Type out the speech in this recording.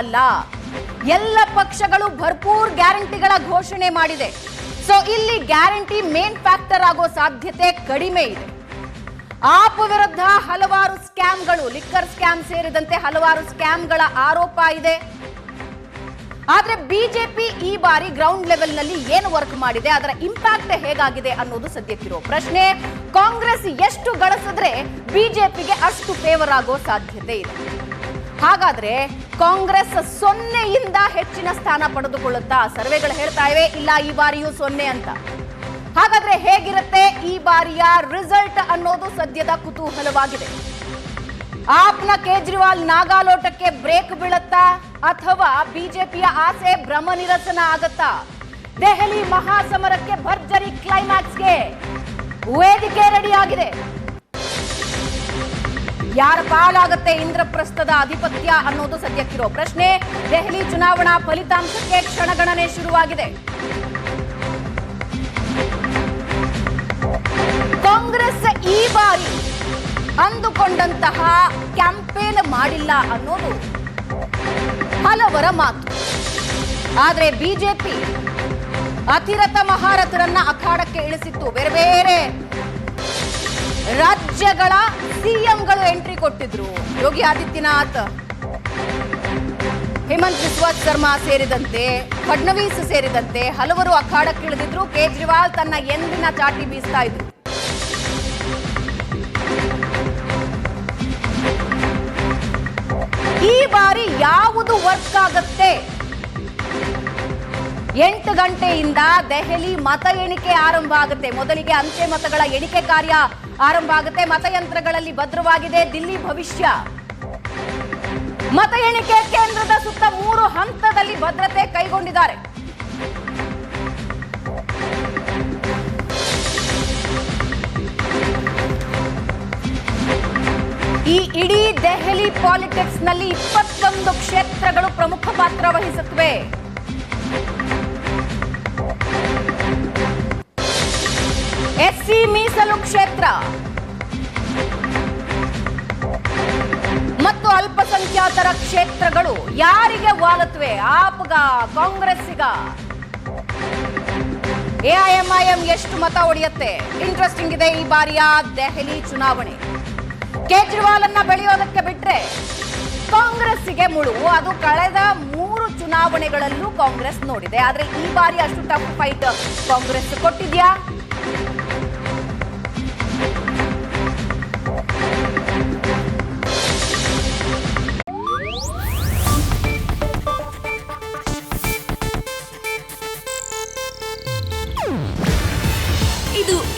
ಅಲ್ಲ. ಎಲ್ಲ ಪಕ್ಷಗಳು ಭರ್ಪೂರ್ ಗ್ಯಾರಂಟಿಗಳ ಘೋಷಣೆ ಮಾಡಿದೆ. ಸೊ ಇಲ್ಲಿ ಗ್ಯಾರಂಟಿ ಮೇನ್ ಫ್ಯಾಕ್ಟರ್ ಆಗೋ ಸಾಧ್ಯತೆ ಕಡಿಮೆ ಇದೆ. ಆಪ್ ವಿರುದ್ಧ ಹಲವಾರು ಸ್ಕ್ಯಾಮ್ಗಳು, ಲಿಕ್ಕರ್ ಸ್ಕ್ಯಾಮ್ ಸೇರಿದಂತೆ ಹಲವಾರು ಸ್ಕ್ಯಾಮ್ಗಳ ಆರೋಪ ಇದೆ. ಆದ್ರೆ ಬಿಜೆಪಿ ಈ ಬಾರಿ ಗ್ರೌಂಡ್ ಲೆವೆಲ್ನಲ್ಲಿ ಏನು ವರ್ಕ್ ಮಾಡಿದೆ, ಅದರ ಇಂಪ್ಯಾಕ್ಟ್ ಹೇಗಾಗಿದೆ ಅನ್ನೋದು ಸದ್ಯಕ್ಕಿರೋ ಪ್ರಶ್ನೆ. ಕಾಂಗ್ರೆಸ್ ಎಷ್ಟು ಗಳಿಸಿದ್ರೆ ಬಿಜೆಪಿಗೆ ಅಷ್ಟು ಫೇವರ್ ಆಗೋ ಸಾಧ್ಯತೆ ಇದೆ. ಹಾಗಾದ್ರೆ ಕಾಂಗ್ರೆಸ್ ಸೊನ್ನೆಯಿಂದ ಹೆಚ್ಚಿನ ಸ್ಥಾನ ಪಡೆದುಕೊಳ್ಳುತ್ತಾ ಸರ್ವೆಗಳು ಹೇಳ್ತಾ ಇವೆ, ಇಲ್ಲ ಈ ಬಾರಿಯೂ ಸೊನ್ನೆ ಅಂತ. ಹಾಗಾದ್ರೆ ಹೇಗಿರುತ್ತೆ ಈ ಬಾರಿಯ ರಿಸಲ್ಟ್ ಅನ್ನೋದು ಸದ್ಯದ ಕುತೂಹಲವಾಗಿದೆ. ಆಪ್ನ ಕೇಜ್ರಿವಾಲ್ ನಾಗಾಲೋಟಕ್ಕೆ ಬ್ರೇಕ್ ಬೀಳತ್ತಾ, ಅಥವಾ ಬಿಜೆಪಿಯ ಆಸೆ ಭ್ರಮ ನಿರಸನ ಆಗತ್ತಾ? ದೆಹಲಿ ಮಹಾಸಮರಕ್ಕೆ ಭರ್ಜರಿ ಕ್ಲೈಮ್ಯಾಕ್ಸ್ಗೆ ವೇದಿಕೆ ರೆಡಿ ಆಗಿದೆ. ಯಾರ ಪಾಲಾಗುತ್ತೆ ಇಂದ್ರಪ್ರಸ್ಥದ ಆಧಿಪತ್ಯ ಅನ್ನೋದು ಸದ್ಯಕ್ಕಿರೋ ಪ್ರಶ್ನೆ. ದೆಹಲಿ ಚುನಾವಣಾ ಫಲಿತಾಂಶಕ್ಕೆ ಕ್ಷಣಗಣನೆ ಶುರುವಾಗಿದೆ. ಕಾಂಗ್ರೆಸ್ ಈ ಬಾರಿ ಅಂದುಕೊಂಡಂತಹ ಕ್ಯಾಂಪೇನ್ ಮಾಡಿಲ್ಲ ಅನ್ನೋದು ಹಲವರ ಮಾತು. ಆದರೆ ಬಿಜೆಪಿ ಅತಿರಥ ಮಹಾರಥರನ್ನ ಅಖಾಡಕ್ಕೆ ಇಳಿಸಿತ್ತು. ಬೇರೆ ಬೇರೆ ರಾಜ್ಯಗಳ ಸಿಎಂಗಳು ಎಂಟ್ರಿ ಕೊಟ್ಟಿದ್ರು. ಯೋಗಿ ಆದಿತ್ಯನಾಥ್, ಹೇಮಂತ್ ಬಿಸ್ವಾಸ್ ಶರ್ಮಾ ಸೇರಿದಂತೆ, ಫಡ್ನವೀಸ್ ಸೇರಿದಂತೆ ಹಲವರು ಅಖಾಡಕ್ಕಿಳಿದಿದ್ರು. ಕೇಜ್ರಿವಾಲ್ ತನ್ನ ಎಂದಿನ ಚಾಟಿ ಬೀಸ್ತಾ ಇದ್ರು. ಎಂಟು ಗಂಟೆಯಿಂದ ದೆಹಲಿ ಮತ ಎಣಿಕೆ ಆರಂಭ ಆಗುತ್ತೆ. ಮೊದಲಿಗೆ ಅಂಚೆ ಮತಗಳ ಎಣಿಕೆ ಕಾರ್ಯ ಆರಂಭ ಆಗುತ್ತೆ. ಮತಯಂತ್ರಗಳಲ್ಲಿ ಭದ್ರವಾಗಿದೆ ದಿಲ್ಲಿ ಭವಿಷ್ಯ. ಮತ ಎಣಿಕೆ ಕೇಂದ್ರದ ಸುತ್ತ ಮೂರು ಹಂತದಲ್ಲಿ ಭದ್ರತೆ ಕೈಗೊಂಡಿದ್ದಾರೆ. ಈ ಇಡೀ ದೆಹಲಿ ಪಾಲಿಟಿಕ್ಸ್ನಲ್ಲಿ ಇಪ್ಪತ್ತೊಂದು ಕ್ಷೇತ್ರಗಳು ಪ್ರಮುಖ ಪಾತ್ರ ವಹಿಸುತ್ತವೆ. ಎಸ್ಸಿ ಮೀಸಲು ಕ್ಷೇತ್ರ. ಮತ್ತು ಅಲ್ಪಸಂಖ್ಯಾತರ ಕ್ಷೇತ್ರಗಳು ಯಾರಿಗೆ ವಾಲತ್ವೆ ಆಪ್ಗ, ಕಾಂಗ್ರೆಸ್ಸಿಗ. ಎಐಎಂಐಎಂ ಎಷ್ಟು ಮತ ಒಡೆಯುತ್ತೆ? ಇಂಟ್ರೆಸ್ಟಿಂಗ್ ಇದೆ ಈ ಬಾರಿಯ ದೆಹಲಿ ಚುನಾವಣೆ. ಕೇಜ್ರಿವಾಲ್ ಅನ್ನ ಬೆಳೆಯೋದಕ್ಕೆ ಬಿಟ್ರೆ ಕಾಂಗ್ರೆಸ್ಸಿಗೆ ಮುಳು. ಅದು ಕಳೆದ ಮೂರು ಚುನಾವಣೆಗಳಲ್ಲೂ ಕಾಂಗ್ರೆಸ್ ನೋಡಿದೆ. ಆದ್ರೆ ಈ ಬಾರಿ ಅಷ್ಟು ಟಫ್ ಫೈಟ್ ಕಾಂಗ್ರೆಸ್ ಕೊಟ್ಟಿದ್ಯಾ?